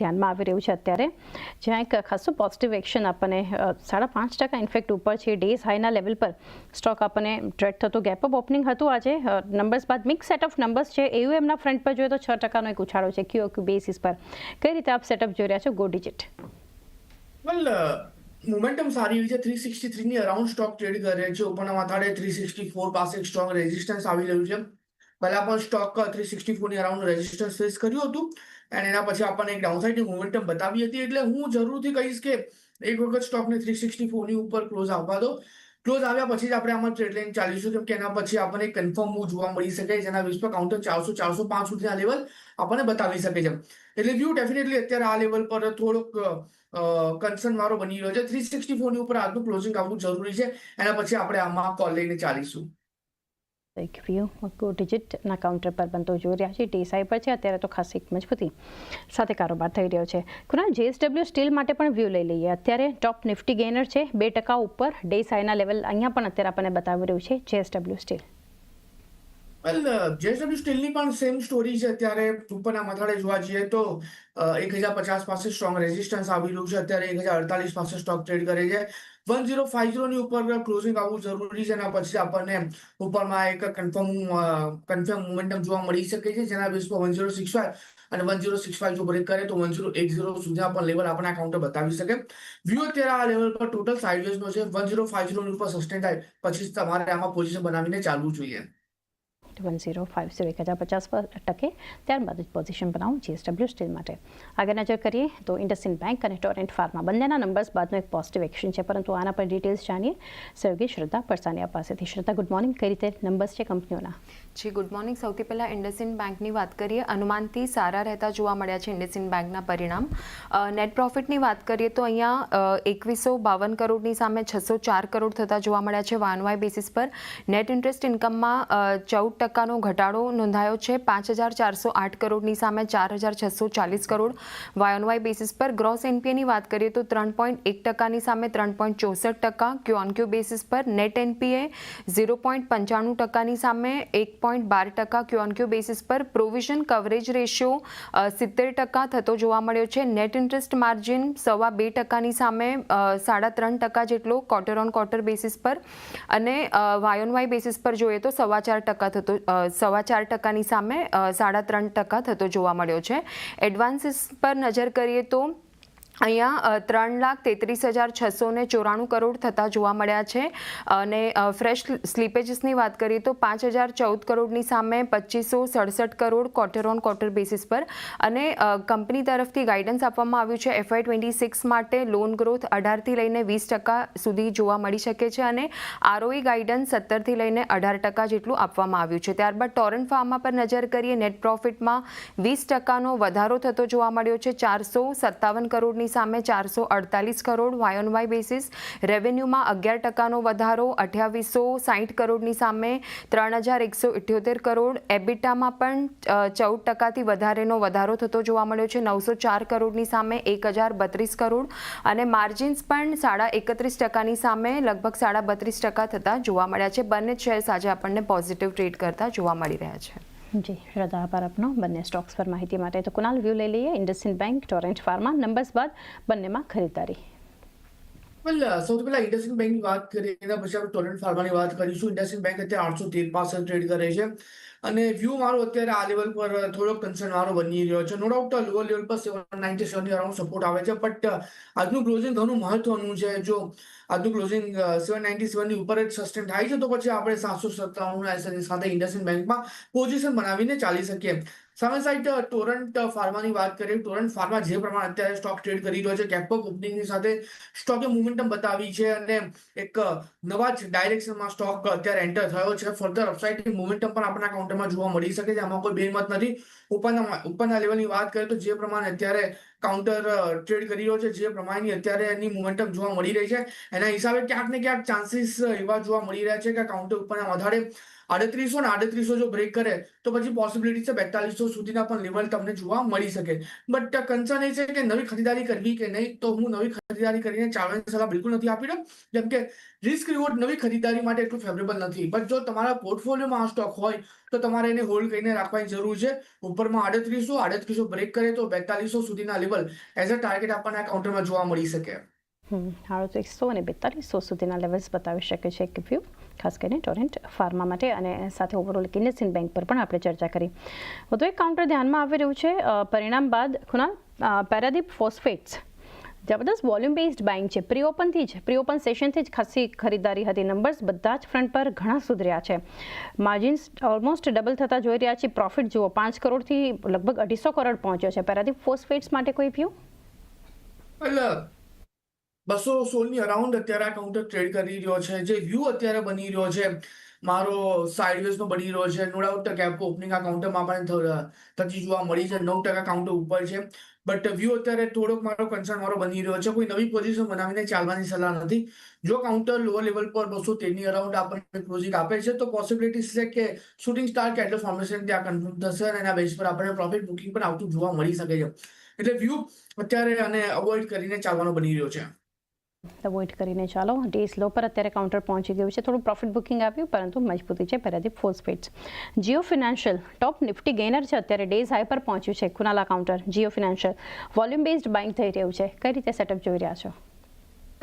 ધ્યાનમાં આવી રહ્યું છે અત્યારે, જ્યાં એક ખાસું પોઝિટિવ એક્શન આપણને સાડા પાંચ ટકા ઇન્ફેક્ટ ઉપર છે. ડેઝ હાઈના લેવલ પર સ્ટોક આપણને ટ્રેડ થતો ગેપ અપ ઓપનિંગ હતું આજે. નંબર્સ બાદ મિક્સ સેટ ઓફ નંબર્સ છે. એવું એમના ફ્રન્ટ પર જોઈએ તો છ ટકાનો એક ઉછાળો છે. ક્યુ ક્યુ બેસિસ પર. કઈ રીતે આપ સેટઅપ જોઈ રહ્યા છો? ગો ડિજિટ વેલ મોમેન્ટમ સારી એવી છે. થ્રી સિક્સટી થ્રીની અરાઉન્ડ સ્ટોક ટ્રેડ કરે છે. ઉપરના માથાડે થ્રી સિક્સટી ફોર પાસે સ્ટ્રોંગ રેઝિસ્ટન્સ આવી રહ્યું છે. પહેલા પણ સ્ટોક થ્રી સિક્સટી ફોરની અરાઉન્ડ રેઝિસ્ટન્સ ફેસ કર્યું હતું એન્ડ એના પછી આપણને એક ડાઉનસાઇડની મોમેન્ટમ બતાવી હતી એટલે હું જરૂરથી કહીશ કે એક વખત સ્ટોકને થ્રી સિક્સટી ફોરની ઉપર ક્લોઝ આવવા દો. ક્લોઝ આવ્યા પછી જ આપણે આમાં ટ્રેડ લાઈન ચાલીશું કેમ કે એના પછી આપણને કન્ફર્મ મૂવ જોવા મળી શકે જેના વિશ્વ કાઉન્ટર ચારસો ચારસો પાંચ સુધીના લેવલ આપણને બતાવી શકે છે. એટલે વ્યૂ ડેફિનેટલી અત્યારે આ લેવલ પર થોડોક કન્સર્ન વાળો બની રહ્યો છે. થ્રી સિક્સટી ફોરની ઉપર આજનું ક્લોઝિંગ આવવું જરૂરી છે. એના પછી આપણે આમાં કોલ લઈને ચાલીશું. એક વ્યૂ ગો ડિજિટના કાઉન્ટર પર બનતો જોઈ રહ્યા છે. ડીસાઈ પર છે. અત્યારે તો ખાસી મજબૂતી સાથે કારોબાર થઈ રહ્યો છે. કુનાલ જેએસડબલ્યુ સ્ટીલ માટે પણ વ્યૂ લઈ લઈએ. અત્યારે ટોપ નિફ્ટી ગેનર છે. બે ટકા ઉપર. ડે લેવલ અહીંયા પણ અત્યારે આપણને બતાવી રહ્યું છે જેએસડબલ્યુ સ્ટીલ વેલ જેએસડબલ્યુ સ્ટીલની પણ સેમ સ્ટોરી છે. અત્યારે ઉપરના મથાળે જોવા જઈએ તો એક હજાર પચાસ પાસે સ્ટ્રોંગ રેઝિસ્ટન્સ આવી રહ્યું છે. અત્યારે એક હજાર અડતાલીસ પાસે સ્ટોક ટ્રેડ કરે છે. વન ઝીરો ફાઈવ ઝીરોની ઉપર ક્લોઝિંગ આવવું જરૂરી છે એના પછી આપણને ઉપરમાં એક કન્ફર્મ કન્ફર્મ મોમેન્ટમ જોવા મળી શકે છે. જેના પર વન ઝીરો સિક્સ ફાઈવ અને વન ઝીરો સિક્સ ફાઈવ જો બ્રેક કરે તો વન ઝીરો એક ઝીરો સુધી પણ લેવલ આપણે આ કાઉન્ટર બતાવી શકે. વ્યૂ અત્યારે આ લેવલ પર ટોટલ સાઇડવેઝનો છે. વન ઝીરો ફાઈવ ઝીરોની ઉપર સસ્ટેન થાય. પછી તમારે આમાં પોઝિશન બનાવીને ચાલવું જોઈએ. વન ઝીરો ફાઇવ ઝીરો એક હજાર પચાસ ટકે ત્યારબાદ જ પોઝિશન બનાવું જીએસડબલ્યુ સ્ટીલ માટે આગળ નજર કરીએ તો ઇન્ડસઇન્ડ બેંક અને ટોરેન્ટ ફાર્મા બંનેના નંબર્સ બાદનો એક પોઝિટિવ એક્શન છે પરંતુ આના પર ડિટેલ્સ જાણીએ સહયોગી શ્રદ્ધા પરસાનિયા પાસેથી શ્રદ્ધા ગુડ મોર્નિંગ કઈ રીતે નંબર્સ છે કંપનીઓના જી ગુડ મોર્નિંગ સૌથી પહેલાં ઇન્ડસિન બેંકની વાત કરીએ. અનુમાનથી સારા રહેતા જોવા મળ્યા છે ઇન્ડસઇન્ડ બેંકના પરિણામ. નેટ પ્રોફિટની વાત કરીએ તો અહીંયા એકવીસો બાવન કરોડની સામે છસો ચાર કરોડ થતા જોવા મળ્યા છે વાન વાય બેસિસ પર નેટ ઇન્ટરેસ્ટ ઇન્કમમાં ચૌદ ટકાનો ઘટાડો નોંધાયો છે. પાંચ હજાર ચારસો આઠ કરોડની સામે ચાર હજાર છસો ચાલીસ crore Y on Y basis પર ગ્રોસ એનપીએની વાત કરીએ તો ત્રણ પોઈન્ટ એક ટકાની સામે ત્રણ પોઈન્ટ ચોસઠ ટકા. ક્યુ ઓન ક્યુ બેસિસ પર. નેટ એનપીએ ઝીરો પોઈન્ટ પંચાણું ટકાની સામે એક પોઈન્ટ બાર ટકા ક્યુ ઓન ક્યુ બેસિસ પર પ્રોવિઝન કવરેજ રેશિયો સિત્તેર ટકા થતો જોવા મળ્યો છે. નેટ ઇન્ટરેસ્ટ માર્જિન સવા બે ટકાની સામે સાડા ત્રણ ટકા જેટલો ક્વાર્ટર ઓન ક્વાર્ટર બેસિસ પર. અને વાય ઓન વાય બેસિસ પર જોઈએ તો સવા ચાર ટકા થતો સવા ચાર ટકાની સામે સાડા ત્રણ ટકા થતો જોવા મળ્યો છે. એડવાન્સીસ પર નજર કરીએ તો અહીંયા ત્રણ લાખ તેત્રીસ હજાર છસો ને ચોરાણું કરોડ થતા જોવા મળ્યા છે. અને ફ્રેશ સ્લીપેજીસની વાત કરીએ તો પાંચ હજાર ચૌદ કરોડની સામે પચીસો સડસઠ crore quarter on quarter basis પર. અને કંપની તરફથી ગાઈડન્સ આપવામાં આવ્યું છે એફઆઈ ટ્વેન્ટી સિક્સ માટે લોન ગ્રોથ અઢારથી લઈને વીસ ટકા સુધી જોવા મળી શકે છે અને આરઓઈ ગાઈડન્સ સત્તરથી લઈને અઢાર ટકા જેટલું આપવામાં આવ્યું છે. ત્યારબાદ ટોરન્ટ ફાર્મા પર નજર કરીએ નેટ પ્રોફિટમાં વીસ ટકાનો વધારો થતો જોવા મળ્યો છે, ચારસો સત્તાવન કરોડની સામે ચારસો અડતાલીસ crore Y on Y Y basis, રેવન્યુમાં અગિયાર ટકાનો વધારો, અઠ્યાવીસો સાઠ કરોડની સામે ત્રણ હજાર એકસો ઇઠ્યોતેર કરોડ, એબિટામાં પણ ચૌદ ટકાથી વધારેનો વધારો થતો જોવા મળ્યો છે. નવસો ચાર કરોડની સામે એક હજાર બત્રીસ કરોડ અને માર્જિન્સ પણ સાડા એકત્રીસ ટકાની સામે લગભગ સાડા બત્રીસ ટકા થતા જોવા મળ્યા છે. બંને શેર્સ આજે આપણને પોઝિટિવ ટ્રેડ કરતા જોવા મળી રહ્યા છે. જી, શ્રદ્ધા, આભાર આપનો. બંને સ્ટોક્સ પર માહિતી માટે તો કુનાલ વ્યૂ લઈ લઈએ. IndusInd bank, Torrent Pharma, numbers બાદ બંનેમાં ખરીદારી વેલ સૌથી પહેલા ઇન્ડસ્ટ્રીન બેંકની વાત કરીએ, એના પછી આપણે ટોરેન્ટ ફાર્માની વાત કરીશું. ઇન્ડસ્ટ્રીન બેંક અત્યારે આઠસો તેર પાસે ટ્રેડ કરે છે. અને વ્યૂ મારો અત્યારે આ લેવલ પર થોડોક કન્સર્ન વાળો બની રહ્યો છે. નો ડાઉટ લોઅર લેવલ પર સેવન નાઇન્ટી સેવનની અરાઉન્ડ સપોર્ટ આવે છે. બટ આજનું ક્લોઝિંગ ઘણું મહત્વનું છે. જો આજનું ક્લોઝિંગ સેવન નાઇન્ટી સેવનની ઉપર જ સસ્ટેન થાય છે, તો પછી આપણે સાતસો સત્તાણું સાથે ઇન્ડસઇન્ડ બેંકમાં પોઝિશન બનાવીને ચાલી શકીએ. સામે સાઈડ ટોરન્ટ ફાર્માની વાત કરીએ ટોરન્ટ ફાર્મા જે પ્રમાણે અત્યારે સ્ટોક ટ્રેડ કરી રહ્યો છે કેપઅપ ઓપનિંગની સાથે સ્ટોકે મુવમેન્ટમ બતાવી છે અને એક નવા જ ડાયરેક્શનમાં સ્ટોક અત્યારે એન્ટર થયો છે. ફર્ધર અપસાઇડ મુવમેન્ટમ પણ આપણા કાઉન્ટરમાં જોવા મળી શકે છે. આમાં કોઈ બેમત નથી. ઉપરના ઉપરના લેવલની વાત કરીએ તો જે પ્રમાણે અત્યારે કાઉન્ટર ટ્રેડ કરી રહ્યો છે, જે પ્રમાણેની અત્યારે એની મોમેન્ટમ જોવા મળી રહી છે. એના હિસાબે ક્યાંક ને ક્યાંક ચાન્સીસ એવા જોવા મળી રહ્યા છે કે કાઉન્ટર ઉપરના વધારે આડત્રીસો ને આડત્રીસો જો બ્રેક કરે, તો પછી પોસિબિલિટી છે બેતાલીસો સુધીના પણ લેવલ તમને જોવા મળી શકે. બટ કન્સર્ન એ છે કે નવી ખરીદારી કરવી કે નહીં, તો હું નવી ખરીદારી કરીને ચાલવાની સલાહ બિલકુલ નથી આપી રહ્યો. જેમ કે રિસ્ક રિવોર્ડ નવી ખરીદારી માટે એટલું ફેવરેબલ નથી. બટ જો તમારા પોર્ટફોલિયોમાં આ સ્ટોક હોય, તો તમારે એને હોલ્ડ કરીને રાખવાની જરૂર છે. ઉપરમાં આડત્રીસો આડત્રીસો બ્રેક કરે તો બેતાલીસો સુધીના લેવલ એઝ અ ટાર્ગેટ આપણને આ કાઉન્ટરમાં જોવા મળી શકે. હમ એકસો અને બેતાલીસો સુધીના લેવલ્સ બતાવી શકે છે એક વ્યૂ ખાસ કરીને ટોરેન્ટ ફાર્મા માટે અને સાથે ઓવરઓલ ઇન્ડસઇન્ડ બેંક પર પણ આપણે ચર્ચા કરી. વધુ એક કાઉન્ટર ધ્યાનમાં આવી રહ્યું છે પરિણામ બાદ ખુનાલ પેરાદીપ ફોસ્ફેટ્સ જબરદસ્ત વોલ્યુમ બેઝડ બાઇંગ છે પ્રી ઓપનથી જ પ્રી ઓપન સેશનથી જ ખાસી ખરીદારી હતી. નંબર્સ બધા જ ફ્રન્ટ પર ઘણા સુધર્યા છે. માર્જિન્સ ઓલમોસ્ટ ડબલ થતા જોઈ રહ્યા છીએ. પ્રોફિટ જુઓ, પાંચ કરોડથી લગભગ અઢીસો કરોડ પહોંચ્યો છે. પેરાદીપ ફોસ્ફેટ્સ માટે કોઈ વ્યૂ બસો સોળની અરાઉન્ડ અત્યારે આ કાઉન્ટર ટ્રેડ કરી રહ્યો છે. જે વ્યૂ અત્યારે બની રહ્યો છે. મારો સાઇડવેઝ નો બની રહ્યો છે. નો ડાઉટ ગેપ ઓપનિંગ આ કાઉન્ટરમાં પણ થતી જોવા મળી છે. નવ ટકા કાઉન્ટર ઉપર છે. બટ વ્યૂ અત્યારે થોડોક મારો કન્સર્ન મારો બની રહ્યો છે. કોઈ નવી પોઝિશન બનાવીને ચાલવાની સલાહ નથી. જો કાઉન્ટર લોઅર લેવલ પર બસો તેરની અરાઉન્ડ આપણને ક્લોઝિંગ આપે છે, તો પોસિબિલિટી છે કે શૂટિંગ સ્ટાર કેટલો ફોર્મેશન ત્યાં કન્ફર્મ થશે અને એના બેઝ પર આપણે પ્રોફિટ બુકિંગ પણ આવતું જોવા મળી શકે છે. એટલે વ્યૂ અત્યારે અને અવોઇડ કરીને ચાલવાનો બની રહ્યો છે. અવોઇડ કરીને ચાલો. ડેઝ લો પર અત્યારે કાઉન્ટર પહોંચી ગયું છે. થોડું પ્રોફિટ બુકિંગ આવ્યું પરંતુ મજબૂતી છે. Paradeep સ્પીડ્સ Jio financial top Nifty gainer છે. અત્યારે ડેઝ હાઈ પર પહોંચ્યું છે. કુનાલા counter Jio financial volume based buying થઈ રહ્યું છે. કઈ રીતે સેટઅપ જોઈ રહ્યા છો?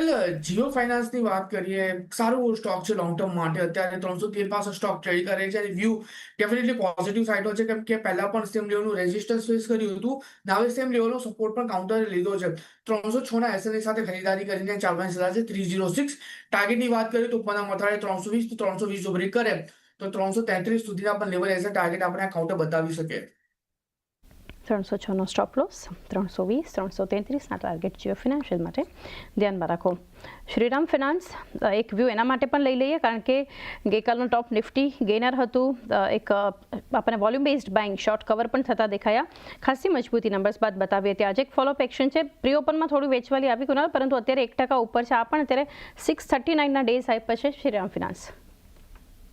એટલે જીઓ ફાઇનાન્સની વાત કરીએ, સારું સ્ટોક છે લોંગ ટર્મ માટે. અત્યારે ત્રણસો તેર પાસે સ્ટોક ટ્રેડ કરે છે. અને વ્યૂ ડેફિનેટલી પોઝિટિવ સાઇડો છે કેમ કે પહેલા પણ સેમ લેવલનું રેઝિસ્ટન્સ ફેસ કર્યું હતું. નાવે સેમ લેવલનો સપોર્ટ પણ કાઉન્ટરે લીધો છે. ત્રણસો છ ના એસએલની સાથે ખરીદારી કરીને ચાલવાની સલાહ છે થ્રી ઝીરો સિક્સ ટાર્ગેટની વાત કરીએ તો ઉપરના મથાળે ત્રણસો વીસ તો ત્રણસો વીસ જો બ્રેક કરે. તો ત્રણસો તેત્રીસ સુધીના પણ લેવલ એઝ અ ટાર્ગેટ આપણે કાઉન્ટર બતાવી શકે ત્રણસો છનો સ્ટોપ લોસ ત્રણસો વીસ, ત્રણસો તેત્રીસના ટાર્ગેટ જીઓ ફિનાન્શિયલ માટે ધ્યાનમાં રાખો. શ્રીરામ ફિનાન્સ એક વ્યૂ એના માટે પણ લઈ લઈએ કારણ કે ગઈકાલનું ટોપ નિફ્ટી ગેનર હતું. એક આપણને volume based buying short cover પણ થતા દેખાયા. ખાસી મજબૂતી નંબર્સ બાદ બતાવી હતી આજે એક ફોલોઅપ એક્શન છે. પ્રી ઓપનમાં થોડું વેચવાલી આવી કુનાલ પરંતુ અત્યારે એક ટકા ઉપર છે. આ પણ અત્યારે સિક્સ થર્ટી નાઇનના ડેઝ હાઈ પર છે શ્રીરામ ફિનાન્સ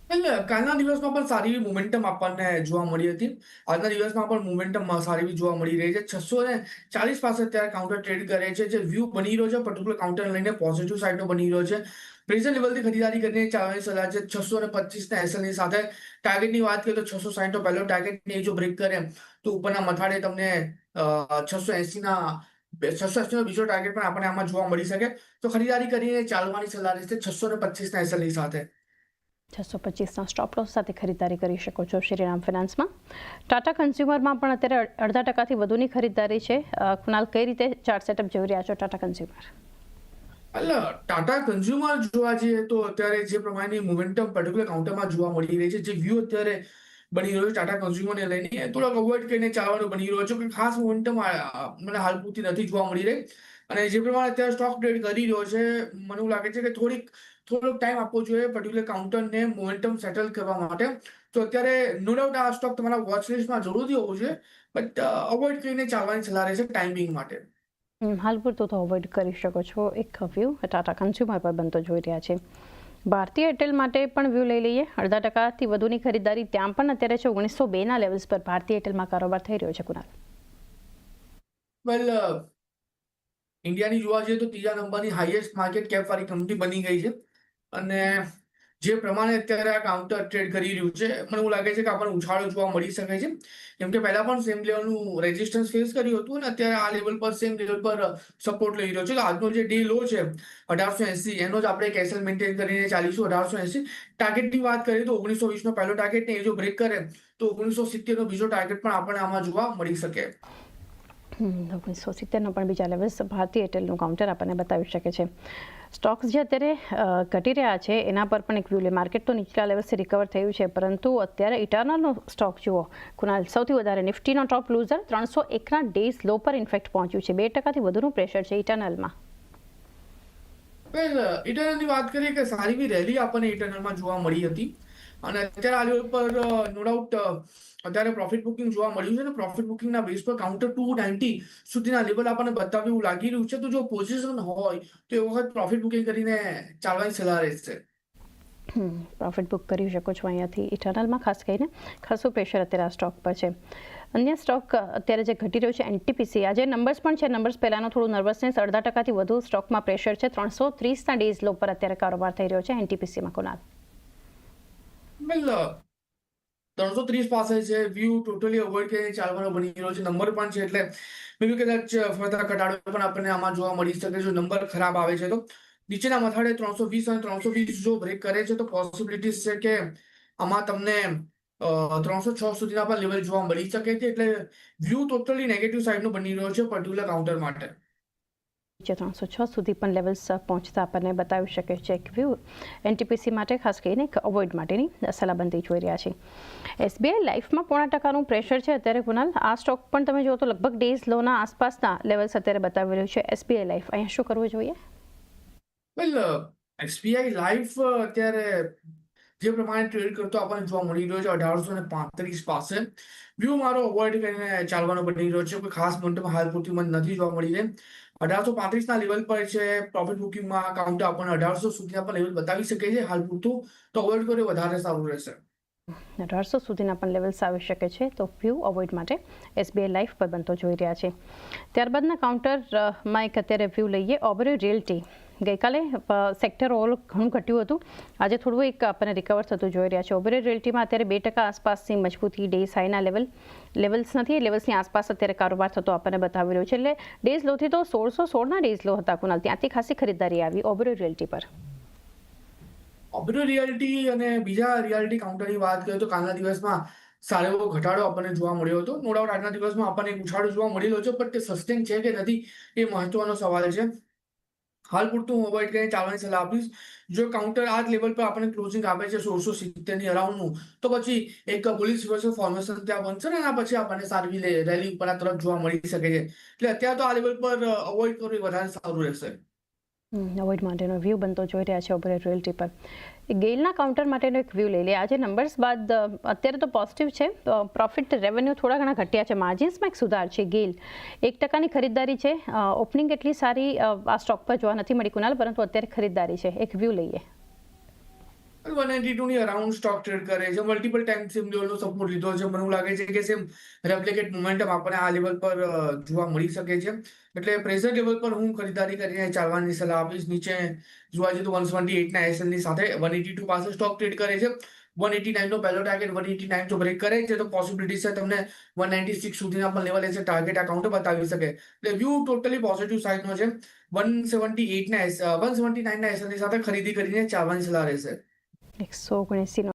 એટલે કાલના દિવસમાં પણ સારી એવી મોમેન્ટમ આપણને જોવા મળી હતી. આજના દિવસમાં પણ મોમેન્ટમ સારી એવી જોવા મળી રહી છે. છસો ને ચાલીસ પાસે અત્યારે કાઉન્ટર ટ્રેડ કરે છે. જે વ્યૂ બની રહ્યો છે. પર્ટિક્યુલર કાઉન્ટર લઈને પોઝિટિવ સાઇડનો બની રહ્યો છે. પ્રેઝન્ટ લેવલથી ખરીદારી કરીને ચાલવાની સલાહ છે. છસો ને પચીસ ના એસએલની સાથે ટાર્ગેટની વાત કરીએ તો છસો સાઠ પહેલો ટાર્ગેટ ને જો બ્રેક કરે, તો ઉપરના મથાળે તમને છસો એસીના છસો એસીનો બીજો ટાર્ગેટ પણ આપણને આમાં જોવા મળી શકે. તો ખરીદારી કરીને ચાલવાની સલાહ રહેશે છસો ને પચીસના એસએલની સાથે. છસો પચીસના સ્ટોપ લોસ સાથે ખરીદારી કરી શકો છો શ્રીરામ ફિનાન્સમાં. ટાટા કન્ઝ્યુમરમાં પણ અત્યારે અડધા ટકાથી વધુની ખરીદારી છે. કુનાલ કઈ રીતે ચાર્ટ સેટઅપ જોઈ રહ્યા છો ટાટા કન્ઝ્યુમર એટલે ટાટા કન્ઝ્યુમર જોવા જઈએ તો અત્યારે જે પ્રમાણેની મોમેન્ટમ પર્ટિક્યુલર કાઉન્ટરમાં જોવા મળી રહી છે. જે વ્યૂ અત્યારે બની રહ્યો છે ટાટા કન્ઝ્યુમરને લઈને. થોડોક અવોઇડ કરીને ચાલવાનું બની રહ્યો છે. કે ખાસ મોમેન્ટમ મને હાલ પૂરતી નથી જોવા મળી રહી. અને જે પ્રમાણે અત્યારે સ્ટોક ટ્રેડ કરી રહ્યો છે મને એવું લાગે છે કે થોડીક થોડોક ટાઈમ આપવો જોઈએ પર્ટિક્યુલર કાઉન્ટરને મોમેન્ટમ સેટલ કરવા માટે. તો અત્યારે નો ડાઉટ આ સ્ટોક તમારા વોચ લિસ્ટમાં જરૂરથી હોવું જોઈએ બટ અવોઇડ કરીને ચાલવાની સલાહ રહેશે ટાઈમિંગ માટે. હાલ પૂરતું તો અવોઇડ કરી શકો છો. એક વ્યૂ ટાટા કન્ઝ્યુમર પર બનતો જોઈ રહ્યા છે. ભારતીય એરટેલ માટે પણ વ્યૂ લઈ લઈએ. અડધા ટકાથી વધુની ખરીદારી ત્યાં પણ અત્યારે છે. ઓગણીસો બેના લેવલ્સ પર ભારતીય એરટેલમાં કારોબાર થઈ રહ્યો છે કુનાલ વેલ ઇન્ડિયાની જોવા જઈએ તો ત્રીજા નંબરની હાઈએસ્ટ માર્કેટ કેપ વાળી કંપની બની ગઈ છે. અને જે પ્રમાણે અત્યારે આ કાઉન્ટર ટ્રેડ કરી રહ્યું છે, મને એવું લાગે છે કે આપણને ઉછાળો જોવા મળી શકે છે. કેમ કે પહેલા પણ સેમ લેવલનું રેઝિસ્ટન્સ ફેસ કર્યું હતું અને અત્યારે આ લેવલ પર સેમ લેવલ પર સપોર્ટ લઈ રહ્યો છે. આજનો જે ડે લો છે, અઢારસો એસી, એનો જ આપણે કેસલ મેન્ટેન કરીને ચાલીશું અઢારસો એસી. ટાર્ગેટની વાત કરીએ તો ઓગણીસો વીસનો પહેલો ટાર્ગેટ ને એ જો બ્રેક કરે, તો ઓગણીસો સિત્તેરનો બીજો ટાર્ગેટ પણ આપણને આમાં જોવા મળી શકે. ઓગણીસો સિત્તેરનો પણ બીજા લેવલ્સ ભારતીય એરટેલનું કાઉન્ટર આપણને બતાવી શકે છે. સ્ટોક્સ જે અત્યારે ઘટી રહ્યા છે, એના પર પણ એક વ્યૂ લે. માર્કેટ તો નીચલા લેવલ્સથી રિકવર થયું છે, પરંતુ અત્યારે ઇટર્નલનો સ્ટોક જુઓ. કુનાલ, સૌથી વધારે નિફ્ટીનો ટોપ લૂઝર ત્રણસો એકના ડેઝ લો પર ઇન્ફેક્ટ પહોંચ્યું છે. બે ટકાથી વધુનું પ્રેશર છે ઇટર્નલમાં વેલ ઇટરનલની વાત કરીએ કે સારી એવી રેલી આપણને ઇટરનલમાં જોવા મળી હતી. અને અત્યારે આ લેવલ પર નો ડાઉટ અત્યારે પ્રોફિટ બુકિંગ જોવા મળ્યું છે ને પ્રોફિટ બુકિંગના બેઝ પર કાઉન્ટર ટુ નાઇન્ટી સુધીના લેવલ આપણને બતાવ્યું એવું લાગી રહ્યું છે. તો જો પોઝિશન હોય, તો એ વખત પ્રોફિટ બુકિંગ કરીને ચાલવાની સલાહ રહેશે. પ્રોફિટ બુક કરી શકો છો અહીંયાથી ઇટરનલમાં ખાસ કરીને ખાસું પ્રેશર અત્યારે આ સ્ટોક પર છે. અન્ય સ્ટોક અત્યારે જે ઘટી રહ્યો છે એનટીપીસી આજે નંબર્સ પણ છે નંબર્સ પહેલાંનો થોડું નર્વસનેસ અડધા ટકાથી વધુ સ્ટોકમાં પ્રેશર છે. ત્રણસો ત્રીસના ડેઝ લો પર અત્યારે કારોબાર થઈ રહ્યો છે એનટીપીસીમાં કોનાલ. ત્રણસો ત્રીસ પાસે છે વ્યૂ ટોટલી અવોઇડ કરીને ચાલવાનો બની રહ્યો છે. નંબર પણ છે એટલે મેં કદાચ ફરતા ઘટાડો પણ આપણને આમાં જોવા મળી શકે જો નંબર ખરાબ આવે છે તો નીચેના મથાળે ત્રણસો વીસ અને ત્રણસો વીસ જો બ્રેક કરે છે તો પોસિબિલિટીઝ છે કે આમાં તમને ત્રણસો છ સુધીના પણ લેવલ જોવા મળી શકે છે. એટલે વ્યૂ ટોટલી નેગેટિવ સાઈડનો બની રહ્યો છે પર્ટિક્યુલર કાઉન્ટર માટે. જે ત્રણસો છ સુધી પણ લેવલ્સ પહોંચતા આપણને બતાવી શકે છે એક વ્યૂ એનટીપીસી માટે ખાસ કરીને અવોઇડ માટેની સલાહબંધી જોઈ રહ્યા છે. એસબીઆઈ લાઈફમાં પોણા ટકાનું પ્રેશર છે અત્યારે કુનાલ આ સ્ટોક પણ તમે જોવો તો લગભગ ડેઝ લોના આસપાસના લેવલ્સ અત્યારે બતાવી રહ્યું છે એસબીઆઈ લાઈફ અહીંયા શું કરવું જોઈએ? એસબીઆઈ લાઈફ અત્યારે જે પ્રમાણે ટ્રેડ કરતો આપણને જોવા મળી રહ્યો છે અઢારસો ને પાંત્રીસ પાસે વ્યૂ મારો અવોઇડ કરીને ચાલવાનો બની રહ્યો છે. કોઈ ખાસ મોમેન્ટમ હાલ પૂરતી મને નથી જોવા મળી રહી. અઢારસો પાંત્રીસના લેવલ પર છે પ્રોફિટ બુકિંગમાં કાઉન્ટર આપણને અઢારસો સુધીના પણ લેવલ બતાવી શકે છે. હાલ પૂરતું તો અવોઇડ કરે વધારે સારું રહેશે. અઢારસો સુધીના પણ લેવલ્સ આવી શકે છે, તો વ્યૂ અવોઇડ માટે એસબીઆઈ લાઈફ પર બનતો જોઈ રહ્યા છે. ત્યારબાદના કાઉન્ટરમાં એક અત્યારે વ્યૂ લઈએ. ઓબરે રિયલ્ટી ગઈકાલે સેક્ટર ઓલ ઘણું ઘટ્યું હતું. આજે થોડું એક આપણને રિકવર થતું જોઈ રહ્યા છે. ઓબરે રિયલ્ટીમાં અત્યારે બે ટકા આસપાસની મજબૂતી ડે સાઈના લેવલ લેવલ્સ નથી, એ લેવલ્સની આસપાસ અત્યારે કારોબાર થતો આપણને બતાવી રહ્યો છે. એટલે ડેઝ લોથી તો સોળસો સોળના ડેઝ લો હતા કુનાલ ત્યાંથી ખાસી ખરીદારી આવી ઓબરો રિયલ્ટી પર. ઓબ્રો રિયાલિટી અને બીજા રિયાલિટી કાઉન્ટરની વાત કરીએ તો કાલના દિવસમાં સારો એવો ઘટાડો આપણને જોવા મળ્યો હતો. નો ડાઉટ આજના દિવસમાં આપણને એક ઉછાળો જોવા મળેલો છે બટ તે સસ્ટેન છે કે નથી એ મહત્વનો સવાલ છે. હાલ પૂરતું અવોઇડ કરીને ચાલવાની સલાહ આપીશ જો કાઉન્ટર આ લેવલ પર આપણને ક્લોઝિંગ આપે છે સોળસો સિત્તેરની અરાઉન્ડનું તો પછી એક પોલીસ રિવર્સલ ફોર્મેશન ત્યાં બનશે ને એના પછી આપણને સારી રેલી ઉપર આ તરફ જોવા મળી શકે છે। એટલે અત્યારે તો આ લેવલ પર અવોઇડ કરવું વધારે સારું રહેશે। અવોઇડ માટેનો વ્યૂ બનતો જોઈ રહ્યા છે ઓપરેટ રોયલ્ટી પર. ગેલના કાઉન્ટર માટેનો એક વ્યૂ લઈ લે. આજે નંબર્સ બાદ અત્યારે તો પોઝિટિવ છે. પ્રોફિટ રેવન્યુ થોડા ઘણા ઘટ્યા છે. માર્જિન્સમાં એક સુધાર છે ગેલ એક ટકાની ખરીદદારી છે. ઓપનિંગ એટલી સારી આ સ્ટોક પર જોવા નથી મળી કુનાલ, પરંતુ અત્યારે ખરીદદારી છે. એક વ્યૂ લઈએ. વન એટી ટુ ની અરાઉન્ડ સ્ટોક ટ્રેડ કરે છે. મલ્ટિપલ ટાઈમ સેમ લેવલનો સપોર્ટ લીધો છે. મને લાગે છે કે સેમ રેપ્લિકેટ મોમેન્ટમ આપણને આ લેવલ પર જોવા મળી શકે છે. એટલે પ્રેઝન્ટ લેવલ પર હું ખરીદારી કરીને ચાલવાની સલાહ આપીશ. નીચે જોવા જઈએ તો વન સેવન્ટી એટના એસએલની સાથે વન એટી ટુ પાસે સ્ટોક ટ્રેડ કરે છે. વન એટી નાઇનનો પહેલો ટાર્ગેટ વન એટી નાઇન જો બ્રેક કરે છે તો પોસિબિલિટી છે તમને વન નાઇન્ટી સિક્સ સુધીના પણ લેવલ છે. ટાર્ગેટ અકાઉન્ટ બતાવી શકે. એટલે વ્યૂ ટોટલી પોઝિટિવ સાઇડનો છે. વન સેવન્ટી એટના વન સેવન્ટી નાઇનના એસએલની સાથે ખરીદી કરીને ચાલવાની સલાહ રહેશે. એકસો ઓગણએંસીનો